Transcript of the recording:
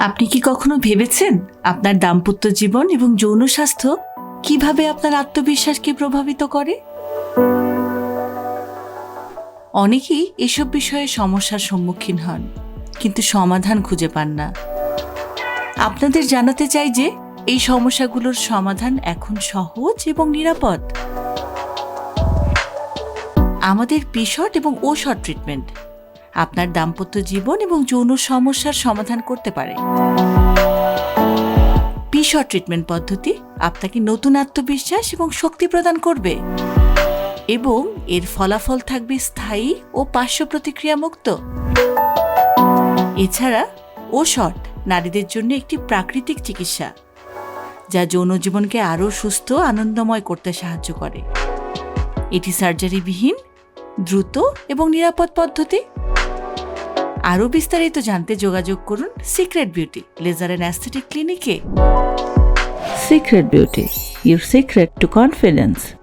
আপনি কি কখনো ভেবেছেন আপনার দাম্পত্য জীবন এবং যৌন স্বাস্থ্য কীভাবে আপনার আত্মবিশ্বাসকে প্রভাবিত করে? অনেকেই এসব বিষয়ে সমস্যার সম্মুখীন হন, কিন্তু সমাধান খুঁজে পান না। আপনাদের জানাতে চাই যে, এই সমস্যাগুলোর সমাধান এখন সহজ এবং নিরাপদ। আমাদের পিশট এবং ওশট ট্রিটমেন্ট আপনার দাম্পত্য জীবন এবং যৌন সমস্যার সমাধান করতে পারে। পিশট ট্রিটমেন্ট পদ্ধতি আপনাকে নতুন আত্মবিশ্বাস এবং শক্তি প্রদান করবে এবং এর ফলাফল থাকবে স্থায়ী ও পার্শ্ব প্রতিক্রিয়া মুক্ত এছাড়া ও শট নারীদের জন্য একটি প্রাকৃতিক চিকিৎসা যা যৌন জীবনকে আরও সুস্থ, আনন্দময় করতে সাহায্য করে। এটি সার্জারিবিহীন দ্রুত এবং নিরাপদ পদ্ধতি আরও বিস্তারিত জানতে যোগাযোগ করুন secret beauty laser and aesthetic ক্লিনিকে secret beauty, your secret to confidence.